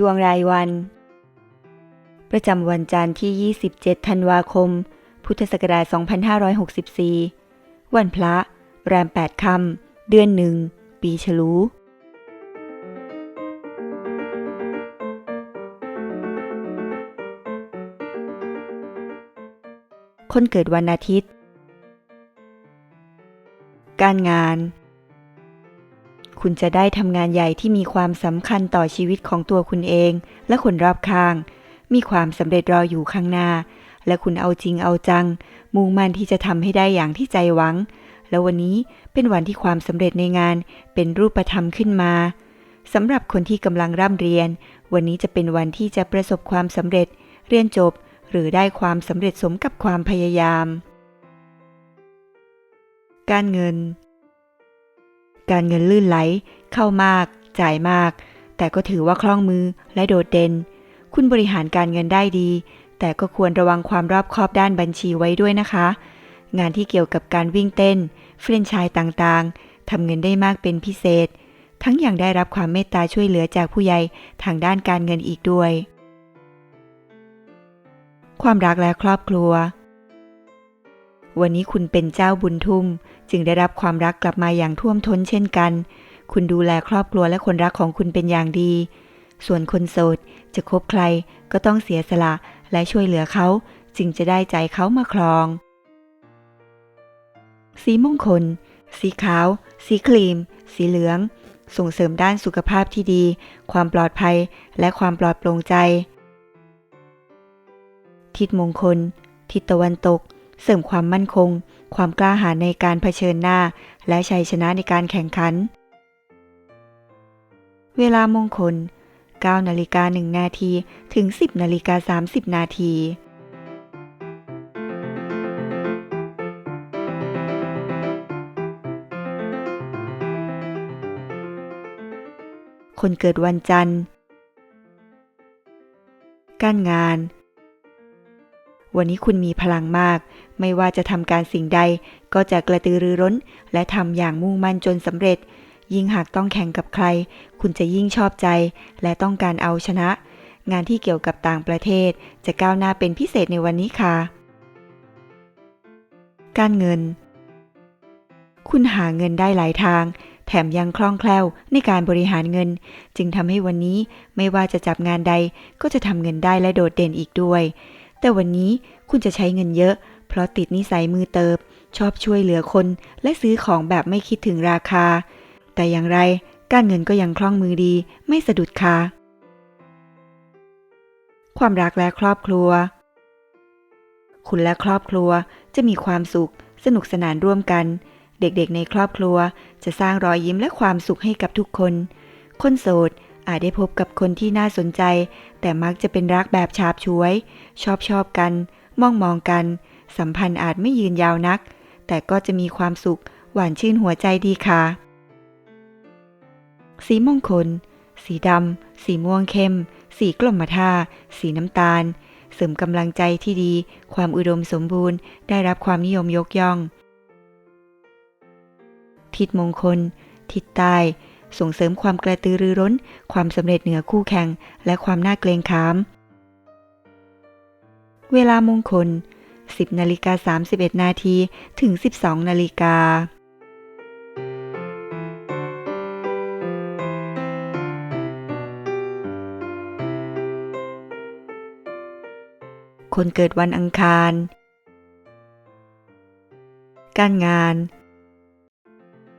ดวงรายวัน ประจำวันจันทร์ที่ 27 ธันวาคม พุทธศักราช 2564 วันพระ แรม 8 ค่ำเดือนหนึ่ง ปีฉลูคนเกิดวันอาทิตย์ การงาน คุณจะได้ทำงานใหญ่ที่มีความสำคัญต่อชีวิตของตัวคุณเอง และคนรอบข้าง มีความสำเร็จรออยู่ข้างหน้า และคุณเอาจริงเอาจัง มุ่งมั่นที่จะทำให้ได้อย่างที่ใจหวัง แล้ววันนี้เป็นวันที่ความสำเร็จในงานเป็นรูปธรรมขึ้นมาสำหรับคนที่กำลังร่ำเรียน วันนี้จะเป็นวันที่จะประสบความสำเร็จ เรียนจบ หรือได้ความสำเร็จสมกับความพยายาม การเงิน การเงินลื่นไหล เข้ามาก จ่ายมาก แต่ก็ถือว่าคล่องมือและโดดเด่น คุณบริหารการเงินได้ดี แต่ก็ควรระวังความรอบคอบด้านบัญชีไว้ด้วยนะคะ งานที่เกี่ยวกับการวิ่งเต้น เฟรนชส์ต่างๆทำเงินได้มากเป็นพิเศษ ทั้งยังได้รับความเมตตาช่วยเหลือจากผู้ใหญ่ทางด้านการเงินอีกด้วย ความรักและครอบครัว วันนี้คุณเป็นเจ้าบุญทุ่ม จึงได้รับความรักกลับมาอย่างท่วมท้นเช่นกัน คุณดูแลครอบครัวและคนรักของคุณเป็นอย่างดี ส่วนคนโสดจะคบใครก็ต้องเสียสละและช่วยเหลือเขา จึงจะได้ใจเขามาครอง สีมงคล สีขาว สีครีม สีเหลือง ส่งเสริมด้านสุขภาพที่ดี ความปลอดภัย และความปลอดโปร่งใจ ทิศมงคล ทิศตะวันตก เสริมความมั่นคง ความกล้าหาญในการเผชิญหน้า และชัยชนะในการแข่งขัน เวลามงคล 9นาฬิกา1นาทีถึง 10นาฬิกา30 นาทีคนเกิดวันจันทร์ การงาน วันนี้คุณมีพลังมาก ไม่ว่าจะทำการสิ่งใด ก็จะกระตือรือร้น และทำอย่างมุ่งมั่นจนสำเร็จ ยิ่งหากต้องแข่งกับใคร คุณจะยิ่งชอบใจ และต้องการเอาชนะ งานที่เกี่ยวกับต่างประเทศ จะก้าวหน้าเป็นพิเศษในวันนี้ค่ะ การเงิน คุณหาเงินได้หลายทางแถมยังคล่องแคล่วในการบริหารเงิน จึงทำให้วันนี้ไม่ว่าจะจับงานใดก็จะทำเงินได้และโดดเด่นอีกด้วย แต่วันนี้คุณจะใช้เงินเยอะ เพราะติดนิสัยมือเติบ ชอบช่วยเหลือคนและซื้อของแบบไม่คิดถึงราคา แต่อย่างไรการเงินก็ยังคล่องมือดีไม่สะดุดค่ะความรักและครอบครัว คุณและครอบครัวจะมีความสุข สนุกสนานร่วมกัน เด็กๆในครอบครัวจะสร้างรอยยิ้มและความสุขให้กับทุกคน คนโสด อาจได้พบกับคนที่น่าสนใจ แต่มักจะเป็นรักแบบฉาบฉวย ชอบชอบกัน มองมองกัน สัมพันธ์อาจไม่ยืนยาวนัก แต่ก็จะมีความสุข หวานชื่นหัวใจดีค่ะ สีมงคล สีดำ สีม่วงเข้ม สีกลมท่า สีน้ำตาล เสริมกำลังใจที่ดี ความอุดมสมบูรณ์ ได้รับความนิยมยกย่อง ทิศมงคล ทิศใต้ ส่งเสริมความกระตือรือร้น ความสำเร็จเหนือคู่แข่ง และความน่าเกรงขาม เวลามงคล 10นาฬิกา31 นาทีถึง 12นาฬิกาคนเกิดวันอังคาร การงาน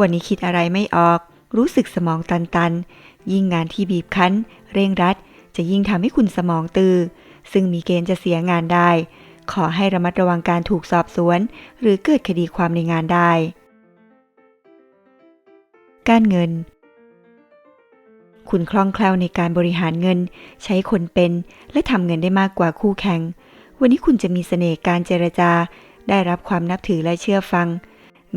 วันนี้คิดอะไรไม่ออก รู้สึกสมองตันๆ ยิ่งงานที่บีบคั้น เร่งรัด จะยิ่งทำให้คุณสมองตือซึ่งมีเกณฑ์จะเสียงานได้ ขอให้ระมัดระวังการถูกสอบสวน หรือเกิดคดีความในงานได้ การเงิน คุณคล่องแคล่วในการบริหารเงิน ใช้คนเป็น และทำเงินได้มากกว่าคู่แข่ง วันนี้คุณจะมีเสน่ห์การเจรจา ได้รับความนับถือและเชื่อฟัง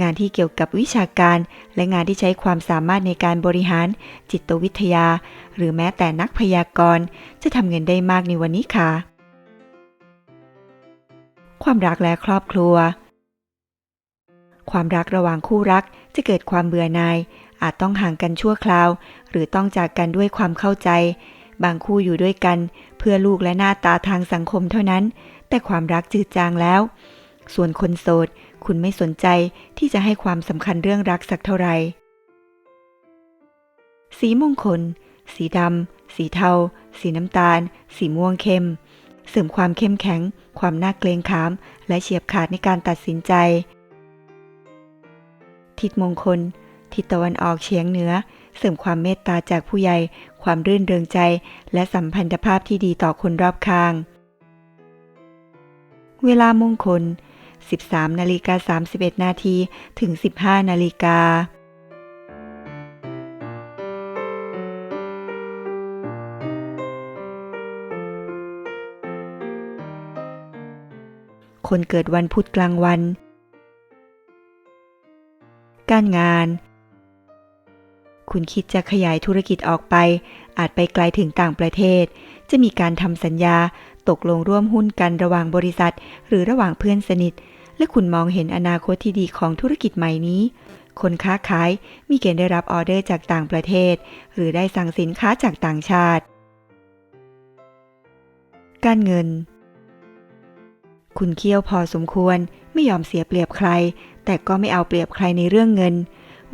งานที่เกี่ยวกับวิชาการ และงานที่ใช้ความสามารถในการบริหาร จิตวิทยา หรือแม้แต่นักพยากรณ์ จะทำเงินได้มากในวันนี้ค่ะ ความรักและครอบครัว ความรักระหว่างคู่รักจะเกิดความเบื่อหน่าย อาจต้องห่างกันชั่วคราว หรือต้องจากกันด้วยความเข้าใจ บางคู่อยู่ด้วยกัน เพื่อลูกและหน้าตาทางสังคมเท่านั้น แต่ความรักจืดจางแล้ว ส่วนคนโสด คุณไม่สนใจที่จะให้ความสำคัญเรื่องรักสักเท่าไหร่ สีมงคล สีดำ สีเทา สีน้ำตาล สีม่วงเข้ม เสริมความเข้มแข็ง ความน่าเกรงขาม และเฉียบขาดในการตัดสินใจ ทิศมงคล ทิศตะวันออกเฉียงเหนือ เสริมความเมตตาจากผู้ใหญ่ ความรื่นเริงใจ และสัมพันธภาพที่ดีต่อคนรอบข้าง เวลามงคล 13นาฬิกา31นาทีถึง 15นาฬิกาคนเกิดวันพุธกลางวัน การงาน คุณคิดจะขยายธุรกิจออกไป อาจไปไกลถึงต่างประเทศ จะมีการทำสัญญา ตกลงร่วมหุ้นกันระหว่างบริษัท หรือระหว่างเพื่อนสนิท และคุณมองเห็นอนาคตที่ดีของธุรกิจใหม่นี้ คนค้าขายมีเกณฑ์ได้รับออเดอร์จากต่างประเทศ หรือได้สั่งสินค้าจากต่างชาติ การเงิน คุณเคี่ยวพอสมควรไม่ยอมเสียเปรียบใคร แต่ก็ไม่เอาเปรียบใครในเรื่องเงิน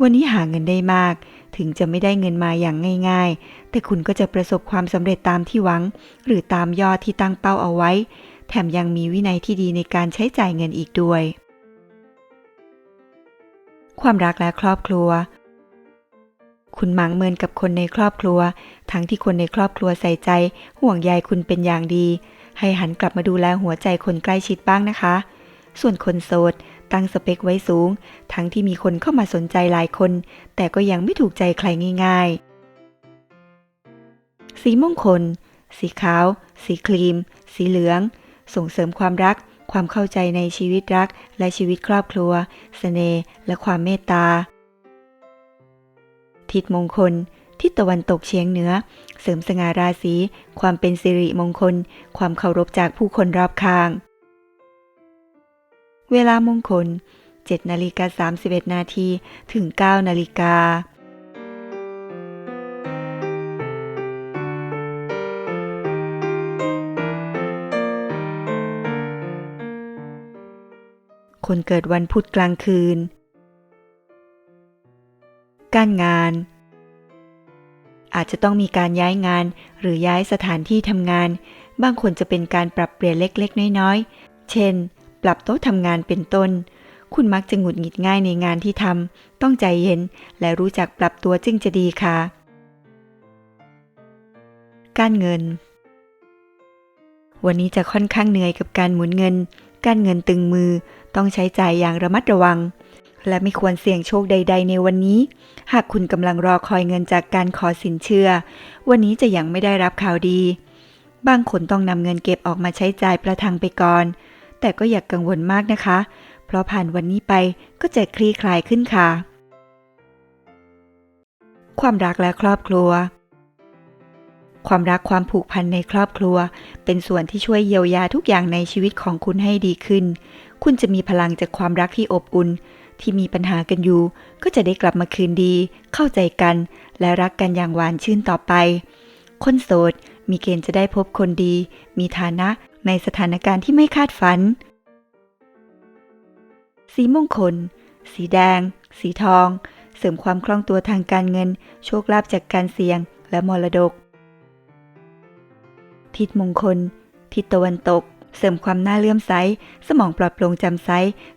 วันนี้หาเงินได้มาก ถึงจะไม่ได้เงินมาอย่างง่าย ๆ แต่คุณก็จะประสบความสำเร็จตามที่หวัง หรือตามยอดที่ตั้งเป้าเอาไว้ แถมยังมีวินัยที่ดีในการใช้จ่ายเงินอีกด้วย ความรักและครอบครัว คุณหมังเมินกับคนในครอบครัว ทั้งที่คนในครอบครัวใส่ใจ ห่วงใยคุณเป็นอย่างดี ให้หันกลับมาดูแลหัวใจคนใกล้ชิดบ้างนะคะ ส่วนคนโสดตั้งสเปคไว้สูง ทั้งที่มีคนเข้ามาสนใจหลายคน แต่ก็ยังไม่ถูกใจใครง่าย ๆ สีมงคล สีขาว สีครีม สีเหลือง ส่งเสริมความรัก ความเข้าใจในชีวิตรัก และชีวิตครอบครัวเสน่ห์และความเมตตา ทิศมงคล ทิศตะวันตกเฉียงเหนือ เสริมสง่าราศี ความเป็นสิริมงคล ความเคารพจากผู้คนรอบข้าง เวลามงคล7นาฬิกา31นาทีถึง9นาฬิกา คนเกิดวันพุธกลางคืน การงาน อาจจะต้องมีการย้ายงานหรือย้ายสถานที่ทำงาน บางคนจะเป็นการปรับเปลี่ยนเล็กๆ น้อยๆ เช่น ปรับโต๊ะทำงานเป็นต้น คุณมักจะหงุดหงิดง่ายในงานที่ทำต้องใจเย็น และรู้จักปรับตัวจึงจะดีค่ะ การเงินวันนี้จะค่อนข้างเหนื่อยกับการหมุนเงิน การเงินตึงมือต้องใช้จ่ายอย่างระมัดระวัง และไม่ควรเสี่ยงโชคใด ๆ ในวันนี้ หากคุณกำลังรอคอยเงินจากการขอสินเชื่อ วันนี้จะยังไม่ได้รับข่าวดี บางคนต้องนำเงินเก็บออกมาใช้จ่ายประทังไปก่อน แต่ก็อย่ากกังวลมากนะคะ เพราะผ่านวันนี้ไปก็จะคลี่คลายขึ้นค่ะ ความรักและครอบครัว ความรักความผูกพันในครอบครัว เป็นส่วนที่ช่วยเยียวยาทุกอย่างในชีวิตของคุณให้ดีขึ้น คุณจะมีพลังจากความรักที่อบอุ่น ที่มีปัญหากันอยู่ ก็จะได้กลับมาคืนดี เข้าใจกัน และรักกันอย่างหวานชื่นต่อไป คนโสดมีเกณฑ์จะได้พบคนดี มีฐานะในสถานการณ์ที่ไม่คาดฝัน สีมงคล สีแดง สีทอง เสริมความคล่องตัวทางการเงิน โชคลาภจากการเสี่ยง และมรดก ทิศมงคล ทิศตะวันตก เสริมความน่าเลื่อมใส สมองปลอดโปร่งจำใส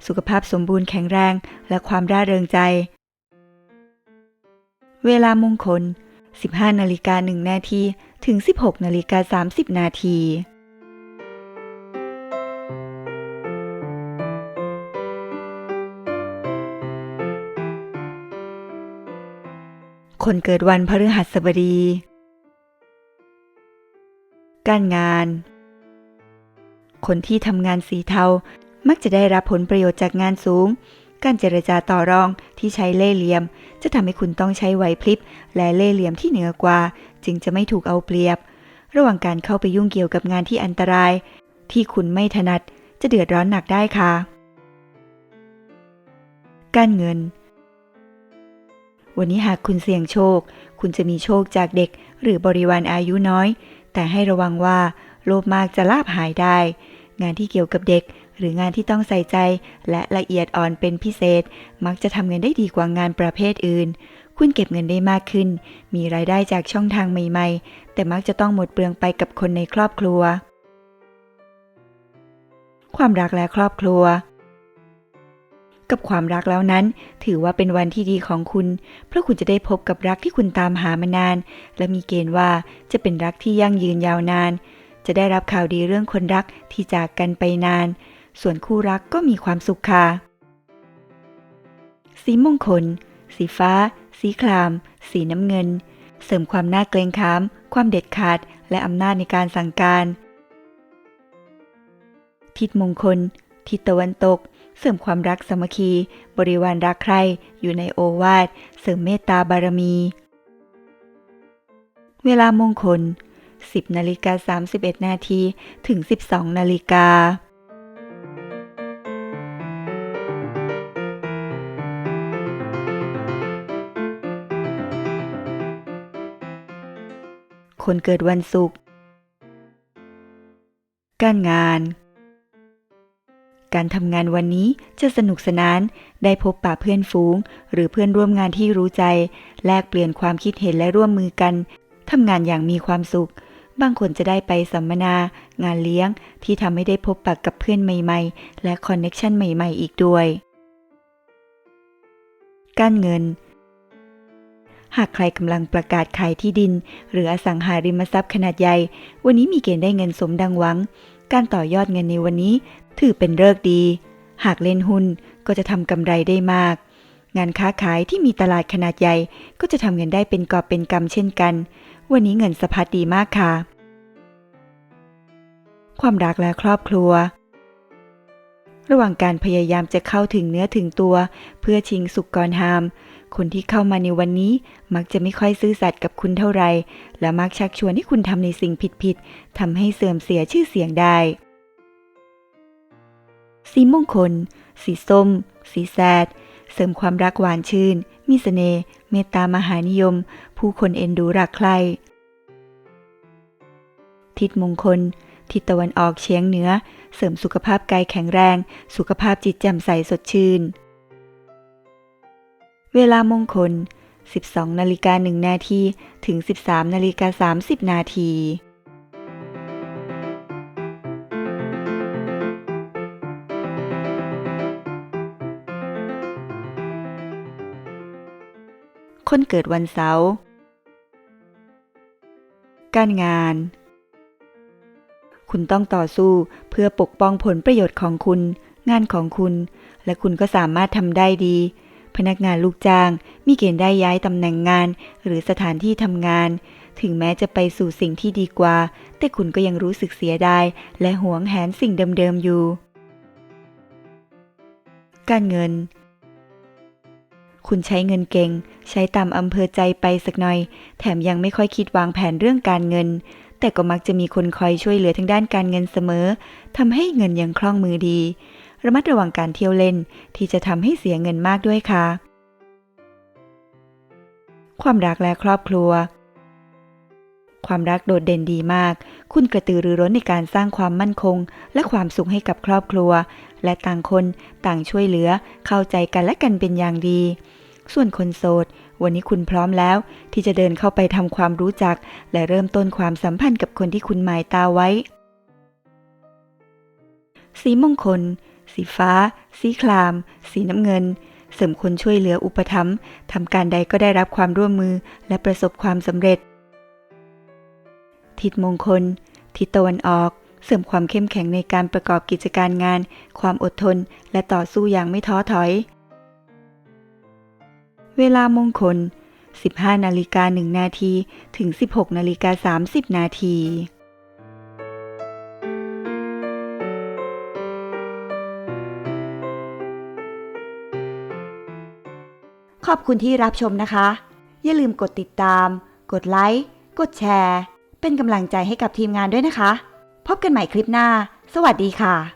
สุขภาพสมบูรณ์แข็งแรง และความร่าเริงใจ เวลามงคล 15นาฬิกา1นาทีถึง 16นาฬิกา30นาทีคนเกิดวันพฤหัสบดี การงาน คนที่ทำงานสีเทา มักจะได้รับผลประโยชน์จากงานสูง การเจรจาต่อรองที่ใช้เล่ห์เหลี่ยม จะทำให้คุณต้องใช้ไหวพริบ และเล่ห์เหลี่ยมที่เหนือกว่า จึงจะไม่ถูกเอาเปรียบ ระหว่างการเข้าไปยุ่งเกี่ยวกับงานที่อันตราย ที่คุณไม่ถนัด จะเดือดร้อนหนักได้ค่ะ การเงินวันนี้หากคุณเสี่ยงโชค คุณจะมีโชคจากเด็ก หรือบริวารอายุน้อย แต่ให้ระวังว่าโลภมากจะลาบหายได้ งานที่เกี่ยวกับเด็ก หรืองานที่ต้องใส่ใจ และละเอียดอ่อนเป็นพิเศษ มักจะทำเงินได้ดีกว่างานประเภทอื่น คุณเก็บเงินได้มากขึ้น มีรายได้จากช่องทางใหม่ๆ แต่มักจะต้องหมดเปลืองไปกับคนในครอบครัว ความรักและครอบครัว กับความรักแล้วนั้น ถือว่าเป็นวันที่ดีของคุณ เพราะคุณจะได้พบกับรักที่คุณตามหามานาน และมีเกณฑ์ว่าจะเป็นรักที่ยั่งยืนยาวนาน จะได้รับข่าวดีเรื่องคนรักที่จากกันไปนาน ส่วนคู่รักก็มีความสุขค่ะ สีมงคล สีฟ้า สีคราม สีน้ำเงิน เสริมความน่าเกรงขาม ความเด็ดขาด และอำนาจในการสั่งการ ทิศมงคล ทิศตะวันตก เสริมความรักสามัคคี บริวารรักใครอยู่ในโอวาท เสริมเมตตาบารมี เวลามงคล 10นาฬิกา31 นาทีถึง 12นาฬิกาคนเกิดวันศุกร์ การงาน การทำงานวันนี้จะสนุกสนาน ได้พบปะเพื่อนฝูง หรือเพื่อนร่วมงานที่รู้ใจ แลกเปลี่ยนความคิดเห็นและร่วมมือกัน ทำงานอย่างมีความสุข บางคนจะได้ไปสัมมนา งานเลี้ยง ที่ทำให้ได้พบปะกับเพื่อนใหม่ ๆ และคอนเน็กชันใหม่ ๆ อีกด้วย การเงิน หากใครกำลังประกาศขายที่ดิน หรืออสังหาริมทรัพย์ขนาดใหญ่ วันนี้มีเกณฑ์ได้เงินสมดังหวังการต่อยอดเงินในวันนี้ ถือเป็นเลิกดี หากเล่นหุ้นก็จะทำกำไรได้มาก งานค้าขายที่มีตลาดขนาดใหญ่ก็จะทำเงินได้เป็นกอบเป็นกำเช่นกัน วันนี้เงินสะพัดดีมากค่ะ ความรักและครอบครัว ระหว่างการพยายามจะเข้าถึงเนื้อถึงตัว เพื่อชิงสุกก่อนหามคนที่เข้ามาในวันนี้มักจะไม่ค่อยซื่อสัตย์กับคุณเท่าไหร่และมักชักชวนให้คุณทำในสิ่งผิดๆทำให้เสื่อมเสียชื่อเสียงได้ สีมงคล สีส้ม สีแซด เสริมความรักหวานชื่น มีเสน่ห์ เมตตามหานิยม ผู้คนเอ็นดูรักใคร ทิศมงคล ทิศตะวันออกเฉียงเหนือ เสริมสุขภาพกายแข็งแรง สุขภาพจิตแจ่มใสสดชื่น เวลามงคล 12นาฬิกา1นาทีถึง 13นาฬิกา30นาที คนเกิดวันเสาร์การงาน คุณต้องต่อสู้เพื่อปกป้องผลประโยชน์ของคุณ งานของคุณ และคุณก็สามารถทำได้ดี พนักงานลูกจ้าง มีเกณฑ์ได้ย้ายตำแหน่งงาน หรือสถานที่ทำงาน ถึงแม้จะไปสู่สิ่งที่ดีกว่า แต่คุณก็ยังรู้สึกเสียดายและหวงแหนสิ่งเดิมๆอยู่ การเงิน คุณใช้เงินเก่ง ใช้ตามอำเภอใจไปสักหน่อย แถมยังไม่ค่อยคิดวางแผนเรื่องการเงิน แต่ก็มักจะมีคนคอยช่วยเหลือทางด้านการเงินเสมอทำให้เงินยังคล่องมือดี ระมัดระวังการเที่ยวเล่น ที่จะทำให้เสียเงินมากด้วยค่ะ ความรักและครอบครัวความรักโดดเด่นดีมาก คุณกระตือรือร้นในการสร้างความมั่นคง และความสุขให้กับครอบครัว และต่างคนต่างช่วยเหลือ เข้าใจกันและกันเป็นอย่างดี ส่วนคนโสด วันนี้คุณพร้อมแล้ว ที่จะเดินเข้าไปทำความรู้จัก และเริ่มต้นความสัมพันธ์กับคนที่คุณหมายตาไว้ สีมงคล สีฟ้า สีคราม สีน้ำเงิน เสริมคนช่วยเหลืออุปถัมภ์ทำการใดก็ได้รับความร่วมมือและประสบความสำเร็จ ทิศมงคล ทิศตะวันออกเสริมความเข้มแข็งในการประกอบกิจการงาน ความอดทน และต่อสู้อย่างไม่ท้อถอย เวลามงคล 15นาฬิกา1นาทีถึง 16นาฬิกา30นาทีขอบคุณที่รับชมนะคะ อย่าลืมกดติดตาม กดไลค์ กดแชร์ เป็นกำลังใจให้กับทีมงานด้วยนะคะ พบกันใหม่คลิปหน้า สวัสดีค่ะ